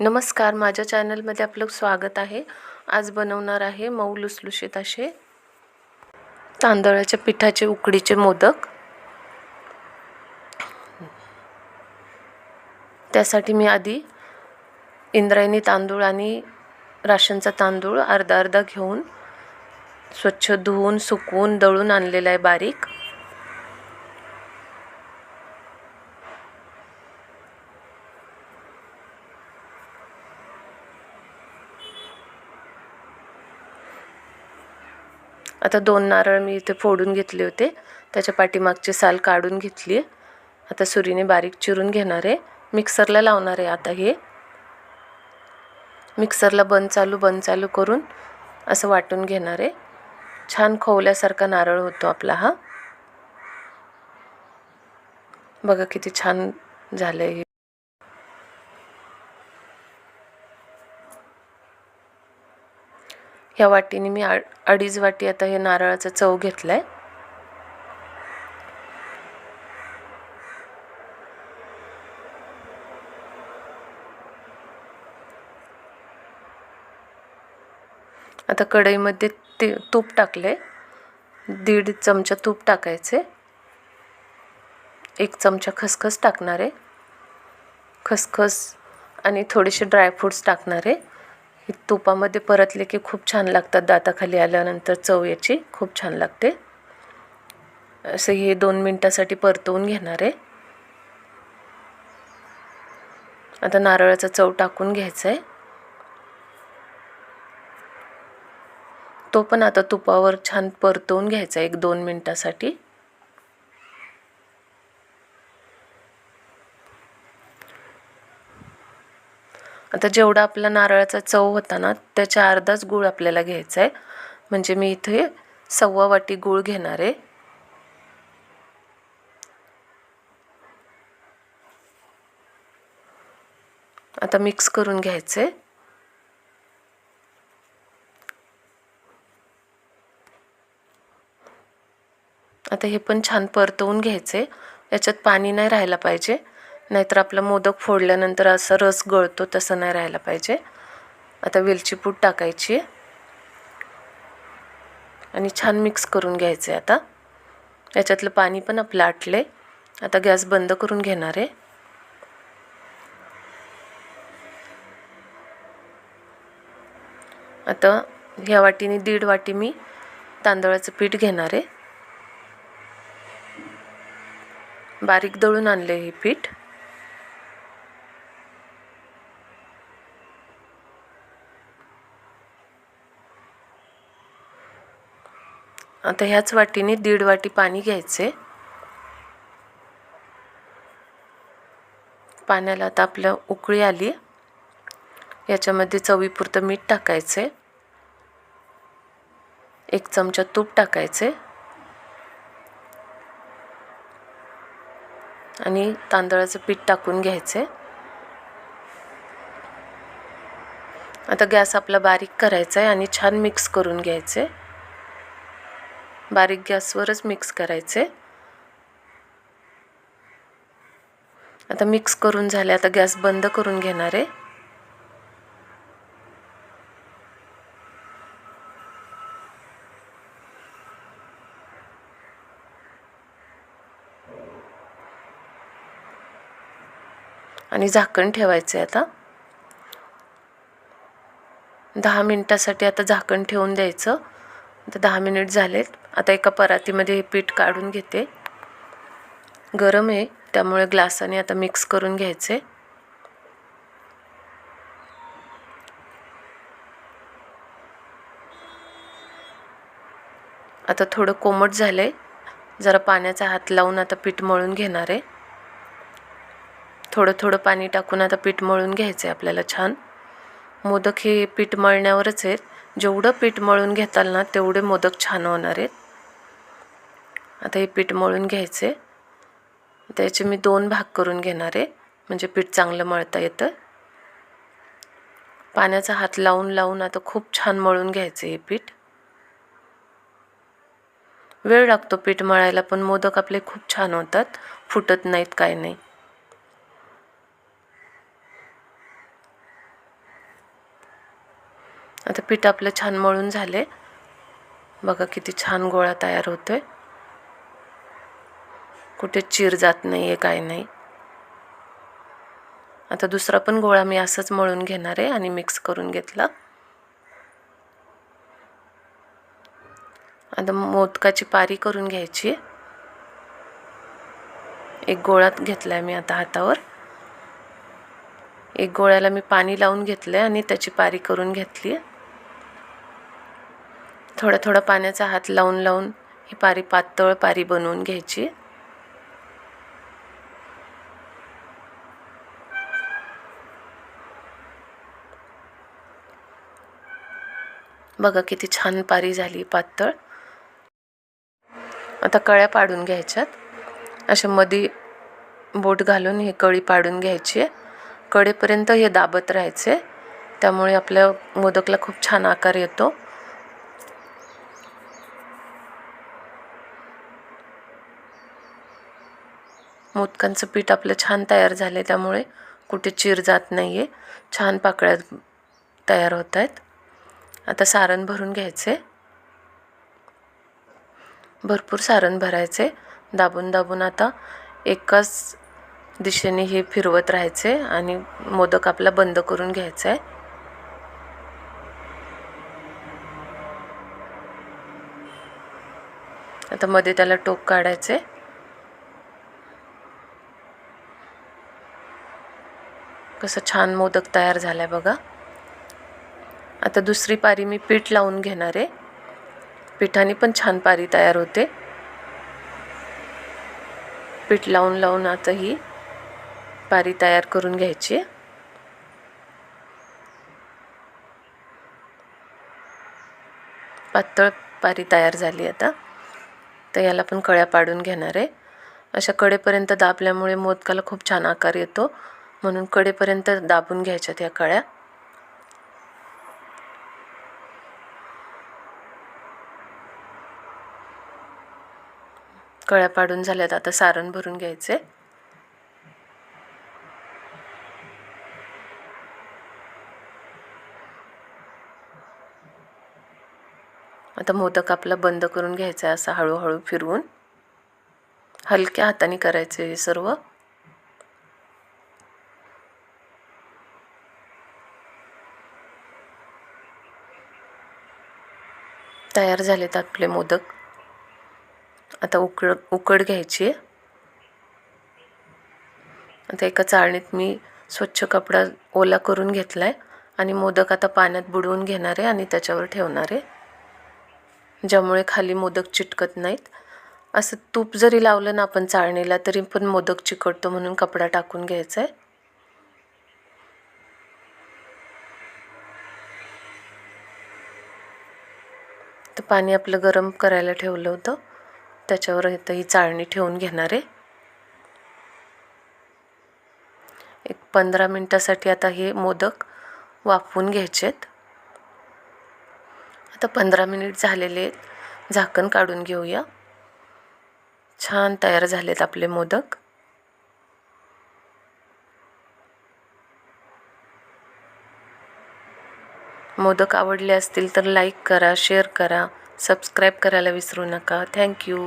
नमस्कार माझ्या चॅनलमध्ये आपलं स्वागत आहे. आज बनवणार आहे मऊ लुसलुशीत असे तांदळाच्या पिठाचे उकडीचे मोदक. त्यासाठी मी आधी इंद्रायणी तांदूळ आणि राशनचा तांदूळ अर्धा अर्धा घेऊन स्वच्छ धुवून सुकवून दळून आणलेला आहे बारीक. आता दोन नारळ मी इथे फोडून घेतले होते. त्याच्या पाठीमागची साल काढून घेतली आता सुरीने बारीक चिरून घेणार आहे. मिक्सरला लावणार आहे आता हे. मिक्सरला बंद चालू बंद चालू करून असं वाटून घेणार आहे. छान खवल्यासारखा नारळ होतो आपला हा. बघा किती छान झालं हे. ह्या वाटीने मी आ अडीच वाटी आता हे नारळाचा चव घेतला आहे आता कढईमध्ये ते तूप टाकले दीड चमचा तूप टाकायचे. एक चमचा खसखस टाकणार. आहे खसखस आणि थोडेसे ड्रायफ्रूट्स टाकणार. आहे हे तुपामध्ये परतले की खूप छान लागतात दाताखाली आल्यानंतर चव याची खूप छान लागते. असं हे दोन मिनटासाठी परतवून घेणार आहे. आता नारळाचा चव टाकून घ्यायचा आहे तो पण आता तुपावर छान परतवून घ्यायचा एक दोन मिनटासाठी. आता जेवढा आपला नारळाचा चव होता ना त्याच्या अर्धाच गूळ आपल्याला घ्यायचा आहे. म्हणजे मी इथे सव्वा वाटी गूळ घेणार आहे. आता मिक्स करून घ्यायचं. आहे आता हे पण छान परतवून घ्यायचे. याच्यात पाणी नाही राहायला पाहिजे. नाहीतर आपला मोदक फोडल्यानंतर असं रस गळतो तसं नाही राहायला पाहिजे. आता वेलची पूड टाकायची. आणि छान मिक्स करून घ्यायचं आहे आता. याच्यातलं पाणी पण आपलं आटले आता गॅस बंद करून घेणार आहे. आता ह्या वाटीने दीड वाटी मी तांदळाचं पीठ घेणार आहे. बारीक दळून आणले हे पीठ. आता ह्याच वाटीने दीड वाटी पाणी घ्यायचे. पाण्याला आता आपलं उकळी आली. याच्यामध्ये चवीपुरतं मीठ टाकायचे. एक चमचा तूप टाकायचे. आणि तांदळाचं पीठ टाकून घ्यायचे. आता गॅस आपला बारीक करायचा आहे आणि छान मिक्स करून घ्यायचे. बारीक गॅसवरच मिक्स करायचे. आता मिक्स करून झाले आता गॅस बंद करून घेणार आहे. आणि झाकण ठेवायचं आहे आता. दहा मिनटासाठी आता झाकण ठेवून द्यायचं. आता दहा मिनिट झालेत. आता एका परातीमध्ये हे पीठ काढून घेते. गरम आहे त्यामुळे ग्लासाने आता मिक्स करून घ्यायचे. आता थोडं कोमट झालं आहे जरा पाण्याचा हात लावून आता पीठ मळून घेणार आहे. थोडं थोडं पाणी टाकून आता पीठ मळून घ्यायचं आहे आपल्याला छान. मोदक हे पीठ मळण्यावरच आहेत. जेवढं पीठ मळून घेताल ना तेवढे मोदक छान होणार आहेत. आता हे पीठ मळून घ्यायचे. त्याचे मी दोन भाग करून घेणार आहे. म्हणजे पीठ चांगलं मळता येतं. पाण्याचा हात लावून लावून आता खूप छान मळून घ्यायचं हे पीठ. वेळ लागतो पीठ मळायला पण मोदक आपले खूप छान होतात. फुटत नाहीत काय नाही. आता पीठ आपलं छान मळून झाले बघा किती छान गोळा तयार होतो आहे कुठे चीर जात नाही आहे काय नाही. आता दुसरा पण गोळा मी असंच मळून घेणार आहे आणि मिक्स करून घेतला. आता मोदकाची पारी करून घ्यायची. एक गोळा घेतलाय मी आता हातावर. एक गोळ्याला मी पाणी लावून घेतलंय आणि त्याची पारी करून घेतली आहे थोडा पाण्याचा हात लावून लावून ही पारी पातळ पारी बनवून घ्यायची. बघा किती छान पारी झाली पातळ. आता कळ्या पाडून घ्यायच्यात. अशा मध्ये बोट घालून ही कळी पाडून घ्यायची. आहे कडेपर्यंत हे दाबत राहायचे. त्यामुळे आपल्या मोदकला खूप छान आकार येतो. मोदकांचं पीठ आपलं छान तयार झालं आहे त्यामुळे कुठे चीर जात नाही आहे छान पाकळ्या तयार होत आहेत आता सारण भरून घ्यायचे. भरपूर सारण भरायचे. दाबून दाबून आता एकाच दिशेने हे फिरवत राहायचे आणि मोदक आपला बंद करून घ्यायचा. आहे आता मध्ये त्याला टोक काढायचे. कसं छान मोदक तयार झालाय बघा. आता दुसरी पारी मी पीठ लावून घेणार आहे. पिठाने पण छान पारी तयार होते. पीठ लावून लावून आता ही पारी तयार करून घ्यायची. पातळ पारी तयार झाली आता. तर याला पण कळ्या पाडून घेणार आहे. अशा कडेपर्यंत दाबल्यामुळे मोदकाला खूप छान आकार येतो. म्हणून कडेपर्यंत दाबून घ्यायच्यात या कळ्या. कळ्या पाडून झाल्यात आता सारण भरून घ्यायचे. आता मोदक आपला बंद करून घ्यायचा आहे असा हळूहळू फिरवून. हलक्या हाताने करायचे हे सर्व. तयार झालेत आपले मोदक. आता उकड उकड घ्यायची. आता एका चाळणीत मी स्वच्छ कपडा ओला करून घेतला आहे आणि मोदक आता पाण्यात बुडवून घेणार आहे आणि त्याच्यावर ठेवणार आहे. ज्यामुळे खाली मोदक चिटकत नाहीत. असं तूप जरी लावलं ना आपण चाळणीला तरी पण मोदक चिकटतो म्हणून कपडा टाकून घ्यायचा आहे पाणी आपलं गरम करायला ठेवलं होतं. त्याच्यावर इथं ही चाळणी ठेवून घेणार आहे. एक पंधरा मिनटासाठी आता हे मोदक वाफवून घ्यायचेत. आता पंधरा मिनिट झालेले झाकण काढून घेऊया. छान तयार झालेत आपले मोदक. मोदक आवडले असतील तर लाईक करा शेअर करा सबस्क्राईब करायला विसरू नका. थँक्यू